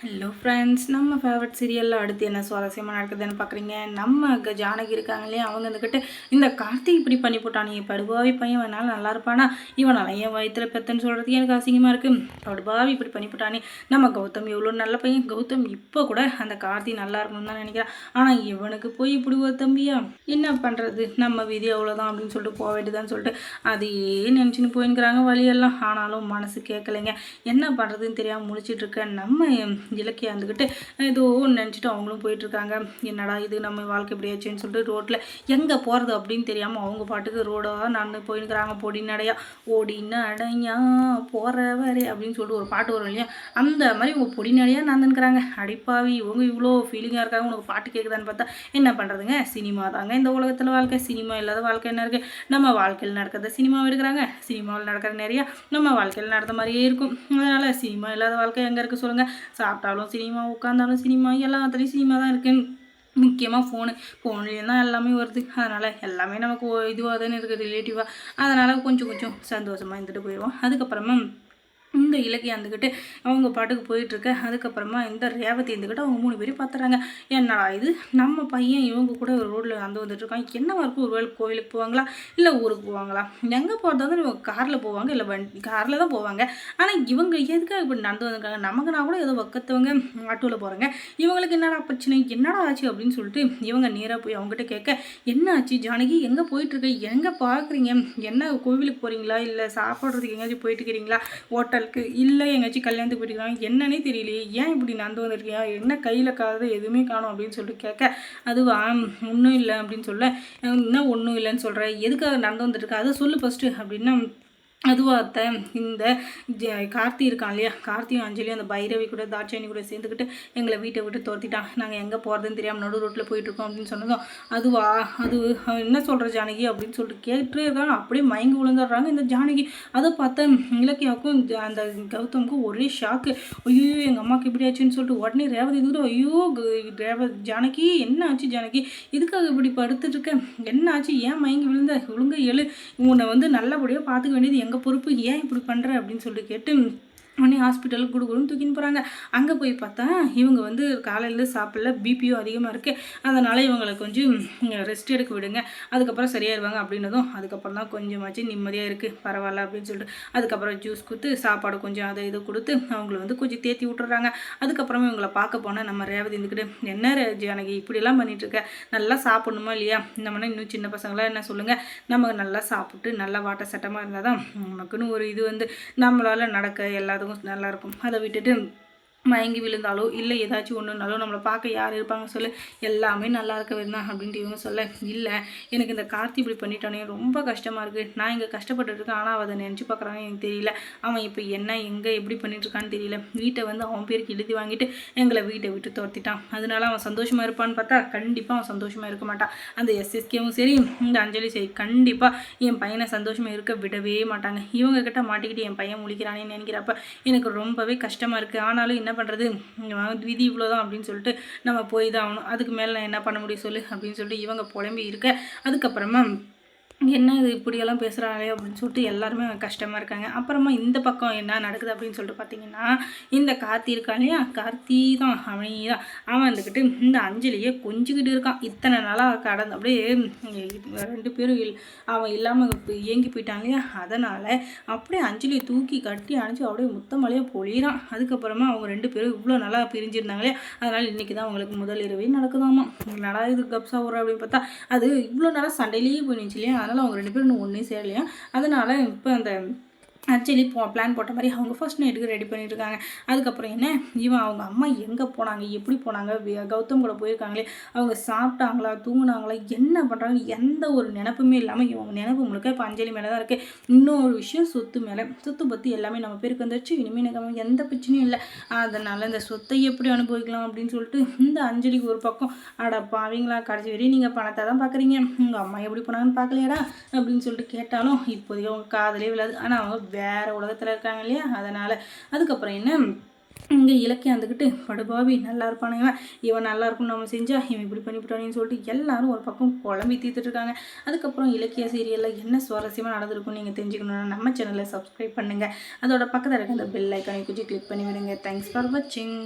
Hello friends நம்ம favourite சீரியலில் அடுத்து என்ன சுவாரஸ்யமாக நடக்குதுன்னு பார்க்குறீங்க நம்ம ஜானகி இருக்காங்க இல்லையா? அவங்க வந்துக்கிட்டு இந்த கார்த்திக் இப்படி பண்ணி போட்டானே படுபாவி பையன் வேணாலும் நல்லா இருப்பானா? இவன் ஏன் வயிற்றில் பெத்தன்னு சொல்கிறதுக்கு எனக்கு அசிங்கமாக இருக்குது படுபாவி இப்படி பண்ணி போட்டானே. நம்ம கௌதம் எவ்வளோ நல்ல பையன்? கௌதம் இப்போ கூட அந்த கார்த்தி நல்லா இருக்கணும்னு தான் நினைக்கிறான் ஆனால் இவனுக்கு போய் இப்படி ஒரு தம்பியா? என்ன பண்ணுறது நம்ம விதி அவ்வளோதான் அப்படின்னு சொல்லிட்டு போக வேண்டியதான்னு சொல்லிட்டு அதையே நினச்சின்னு போயின்னுக்கிறாங்க வழியெல்லாம். ஆனாலும் மனசு கேட்கலைங்க என்ன பண்ணுறதுன்னு தெரியாமல் முடிச்சிட்ருக்க நம்ம இலக்கியா இருந்துக்கிட்டு ஏதோ நினச்சிட்டு அவங்களும் போயிட்டுருக்காங்க. என்னடா இது நம்ம வாழ்க்கை இப்படியாச்சுன்னு சொல்லிட்டு ரோட்டில் எங்கே போகிறது அப்படின்னு தெரியாமல் அவங்க பாட்டுக்கு ரோடாக நடந்து போயின்னுக்கிறாங்க பொடி நடையா ஓடி நடையா போகிறவரே அப்படின்னு சொல்லிட்டு ஒரு பாட்டு வரும் இல்லையா? அந்த மாதிரி உங்கள் பொடி நடையாக நடந்துக்கிறாங்க அடிப்பாவி இவங்க இவ்வளோ ஃபீலிங்காக இருக்காங்க. உனக்கு பாட்டு கேட்குதான்னு பார்த்தா என்ன பண்ணுறதுங்க சினிமா தாங்க இந்த உலகத்தில் வாழ்க்கை. சினிமா இல்லாத வாழ்க்கை என்ன இருக்குது நம்ம வாழ்க்கையில் நடக்கிறத சினிமா எடுக்கிறாங்க. சினிமாவில் நடக்கிற நிறையா நம்ம வாழ்க்கையில் நடந்த மாதிரியே இருக்கும். அதனால் சினிமா இல்லாத வாழ்க்கை எங்கே இருக்குது சொல்லுங்கள் சாப்பிட்டாலும் சினிமா உட்காந்தாலும் சினிமா எல்லாத்துலேயும் சினிமா தான் இருக்குது முக்கியமாக ஃபோனு ஃபோன்லேயும் தான் எல்லாமே வருது. அதனால் எல்லாமே நமக்கு இதுவாக தானே இருக்குது ரிலேட்டிவாக அதனால் கொஞ்சம் கொஞ்சம் சந்தோஷமாக இருந்துட்டு போயிடுவோம். அதுக்கப்புறமா இந்த இலக்கியம் இருந்துக்கிட்டு அவங்க பாட்டுக்கு போயிட்டுருக்க. அதுக்கப்புறமா இந்த ரேவதி இருந்துக்கிட்டு அவங்க மூணு பேரும் பார்த்துறாங்க என்னடா இது? நம்ம பையன் இவங்க கூட ஒரு ரோட்டில் வந்து வந்துட்டுருக்கான். என்னவா இருக்கும் ஒரு வேலை கோவிலுக்கு போவாங்களா? இல்லை ஊருக்கு போவாங்களா? எங்கே போகிறதா இவங்க காரில் போவாங்க இல்லை வண் காரில் தான் போவாங்க. ஆனால் இவங்க எதுக்காக இப்படி நடந்து வந்திருக்காங்க? நமக்கு நான் கூட ஏதோ பக்கத்தவங்க ஆட்டோவில் போகிறாங்க இவங்களுக்கு என்னடா பிரச்சனை? என்னடா ஆச்சு அப்படின்னு சொல்லிட்டு இவங்க நேராக போய் அவங்ககிட்ட கேட்க என்ன ஆச்சு? ஜானகி எங்கே போயிட்டுருக்க? எங்கே பார்க்குறீங்க என்ன கோவிலுக்கு போகிறீங்களா இல்லை சாப்பிட்றதுக்கு எங்கேயாச்சும் போயிட்டு இருக்கிறீங்களா ஹோட்டல் இல்லை எங்கேயாச்சும் கல்யாணத்துக்கு போயிருக்காங்க என்னன்னே தெரியலையே. ஏன் இப்படி நடந்து வந்திருக்கியா என்ன கையில் காது எதுவுமே காணும் அப்படின்னு சொல்லிட்டு கேட்க அதுவா? ஒன்றும் இல்லை அப்படின்னு சொல்ல. என்ன ஒன்றும் இல்லைன்னு சொல்கிறேன் எதுக்காக நடந்து வந்துட்டுருக்கா அதை சொல்லு ஃபஸ்ட்டு அப்படின்னா அதுவாத்த இந்த கார்த்தி இருக்கான் இல்லையா? கார்த்தியும் அஞ்சலியும் அந்த பைரவி கூட தாட்சாயணி கூட சேர்ந்துக்கிட்டு எங்களை வீட்டை விட்டு துரத்திட்டான். நாங்கள் எங்கே போகிறதுன்னு தெரியாமல் நடு ரோட்டில் போயிட்டுருக்கோம் அப்படின்னு சொன்னதும் அதுவா அது என்ன சொல்கிற ஜானகி அப்படின்னு சொல்லிட்டு கேட்டுட்டே இருக்காங்க. அப்படியே மயங்கி விழுந்துடுறாங்க இந்த ஜானகி. அதை பார்த்தா இலக்கியாவுக்கும் அந்த கௌதமுக்கும் ஒரே ஷாக்கு ஐயோ எங்கள் அம்மாவுக்கு இப்படி ஆச்சுன்னு சொல்லிட்டு உடனே ரேவதி தூரம் ஐயோ ரேவ ஜானகி என்ன ஆச்சு ஜானகி? இதுக்காக இப்படி படுத்துட்ருக்கேன் என்ன ஆச்சு? ஏன் மயங்கி விழுந்த? ஒழுங்க எழு. உன்னை வந்து நல்லபடியாக பார்த்துக்க வேண்டியது எங்கள் பொறுப்பு ஏன் இப்படி பண்ணுற அப்படின்னு சொல்லிட்டு கேட்டு உடனே ஹாஸ்பிட்டலுக்கு கொடுக்குறோன்னு தூக்கின்னு போகிறாங்க அங்கே போய் பார்த்தா இவங்க வந்து காலையில் சாப்பிடல பிபியும் அதிகமாக இருக்குது அதனால் இவங்களை கொஞ்சம் ரெஸ்ட் எடுக்க விடுங்க. அதுக்கப்புறம் சரியாயிருவாங்க அப்படின்னதும் அதுக்கப்புறம் தான் கொஞ்சமாச்சு நிம்மதியாக இருக்குது பரவாயில்ல அப்படின்னு சொல்லிட்டு அதுக்கப்புறம் ஜூஸ் கொடுத்து சாப்பாடு கொஞ்சம் அதை இது கொடுத்து அவங்கள வந்து கொஞ்சம் தேத்தி விட்டுறாங்க. அதுக்கப்புறமா இவங்களை பார்க்க போனால் நம்ம ரேவதி இருந்துக்கிட்டு என்ன ஜானகி இப்படிலாம் பண்ணிகிட்ருக்க நல்லா சாப்பிடணுமா இல்லையா? இந்த மாதிரி இன்னும் சின்ன பசங்களாம் என்ன சொல்லுங்கள் நம்ம நல்லா சாப்பிட்டு நல்லா வாட்ட சட்டமாக இருந்தால் தான் நமக்குன்னு ஒரு இது வந்து நம்மளால் நடக்க எல்லாத்துக்கும் நல்லா நல்லாயிருக்கும். அதை விட்டுட்டு மயங்கி விழுந்தாலோ இல்லை ஏதாச்சும் ஒன்றுனாலோ நம்மளை பார்க்க யார் இருப்பாங்க சொல்லு எல்லாமே நல்லா இருக்க வேணும் அப்படின்ட்டு இவங்க சொல்ல இல்லை எனக்கு இந்த கார்த்தி இப்படி பண்ணிட்டானே ரொம்ப கஷ்டமாக இருக்குது நான் இங்கே கஷ்டப்பட்டுருக்கேன் ஆனால் அதை நினச்சி பார்க்குறாங்க எனக்கு தெரியல. அவன் இப்போ என்ன எங்கே எப்படி பண்ணிட்டுருக்கான்னு தெரியல. வீட்டை வந்து அவன் பேருக்கு எழுதி வாங்கிட்டு எங்களை வீட்டை விட்டு துரத்திட்டான். அதனால அவன் சந்தோஷமாக இருப்பான்னு பார்த்தா கண்டிப்பாக அவன் சந்தோஷமாக இருக்க மாட்டான். அந்த எஸ்எஸ்கேவும் சரி இந்த அஞ்சலி சரி கண்டிப்பாக என் பையனை சந்தோஷமாக இருக்க விடவே மாட்டாங்க. இவங்க கிட்ட மாட்டிக்கிட்டு என் பையன் முழிக்கிறானேன்னு நினைக்கிறப்ப எனக்கு ரொம்பவே கஷ்டமாக இருக்குது ஆனாலும் என்ன பண்ணுறது விதி இவ்வளோதான் அப்படின்னு சொல்லிட்டு நம்ம போய் தான் ஆகணும். அதுக்கு மேலே நான் என்ன பண்ண முடியும் சொல்லு அப்படின்னு சொல்லிட்டு இவங்க புலம்பி இருக்க அதுக்கப்புறமா என்ன இது இப்படியெல்லாம் பேசுகிறாங்களே அப்படின்னு சொல்லிட்டு எல்லாருமே கஷ்டமாக இருக்காங்க. அப்புறமா இந்த பக்கம் என்ன நடக்குது அப்படின்னு சொல்லிட்டு பார்த்தீங்கன்னா இந்த கார்த்தி இருக்கான் இல்லையா? கார்த்தி தான் அவனே தான். அவன் வந்துக்கிட்டு இந்த அஞ்சலியை கொஞ்சிக்கிட்டு இருக்கான். இத்தனை நாளாக கடந்து அப்படியே ரெண்டு பேரும் இல் அவன் இல்லாமல் இயங்கி போயிட்டான் இல்லையா? அதனால் அப்படியே அஞ்சலியை தூக்கி கட்டி அணைச்சி அப்படியே முத்தமலையாக பொழியிறான். அதுக்கப்புறமா அவங்க ரெண்டு பேரும் இவ்வளோ நல்லா பிரிஞ்சிருந்தாங்களே அதனால் இன்றைக்கி தான் அவங்களுக்கு முதல் இரவே நடக்குதாமா. நடா இது கப்ஸாக ஒரு அப்படின்னு பார்த்தா அது இவ்வளோ நாளாக சண்டையிலேயே போயிடுச்சு இல்லையா? அதனால் அவங்க ரெண்டு பேரும் இன்னும் ஒன்றே சேரலையா? அதனால் இப்போ அந்த ஆக்சுவலி போ பிளான் போட்ட மாதிரி அவங்க ஃபர்ஸ்ட் நைட்டுக்கு ரெடி பண்ணியிருக்காங்க அதுக்கப்புறம் என்ன? இவன் அவங்க அம்மா எங்கே போனாங்க? எப்படி போனாங்க? கௌதம் கூட போயிருக்காங்களே. அவங்க சாப்பிட்டாங்களா? தூங்கினாங்களா? என்ன பண்ணுறாங்க எந்த ஒரு நினப்புமே இல்லாமல் இவங்க நினப்பு முழுக்க இப்போ அஞ்சலி மேலே தான் இருக்குது இன்னொரு விஷயம் சொத்து மேலே. சொத்து பற்றி எல்லாமே நம்ம பேருக்கு வந்துருச்சு. இனிமேல் எனக்கு எந்த பிரச்சனையும் இல்லை. அதனால் இந்த சொத்தை எப்படி அனுபவிக்கலாம் அப்படின்னு சொல்லிட்டு இந்த அஞ்சலிக்கு ஒரு பக்கம் அடப்பா அவங்களா கடைசி வரையும் நீங்கள் பணத்தை தான் பார்க்குறீங்க உங்கள் அம்மா எப்படி போனாங்கன்னு பார்க்கலையாடா அப்படின்னு சொல்லிட்டு கேட்டாலும் இப்போதைக்கு அவங்க காதலே விழாது. ஆனால் அவங்க வேறு உலகத்தில் இருக்காங்க இல்லையா? அதனால் அதுக்கப்புறம் என்ன? இங்கே இலக்கியம் வந்துக்கிட்டு படுபாவி நல்லா இருப்பானே இவன். இவன் நல்லா இருக்கும்னு நம்ம செஞ்சால் இவன் இப்படி பண்ணிவிட்டானேன்னு சொல்லிட்டு எல்லாரும் ஒரு பக்கம் குழம்பி தீர்த்துட்டு இருக்காங்க. அதுக்கப்புறம் இலக்கிய சீரியலில் என்ன சுவாரஸ்யமாக நடந்திருக்கும் நீங்கள் தெரிஞ்சுக்கணும்னா நம்ம சேனலை சப்ஸ்கிரைப் பண்ணுங்கள் அதோட பக்கத்தில் இருக்க அந்த பெல் ஐக்கானை கொஞ்சம் கிளிக் பண்ணி விடுங்க தேங்க்ஸ் ஃபார் வாட்சிங்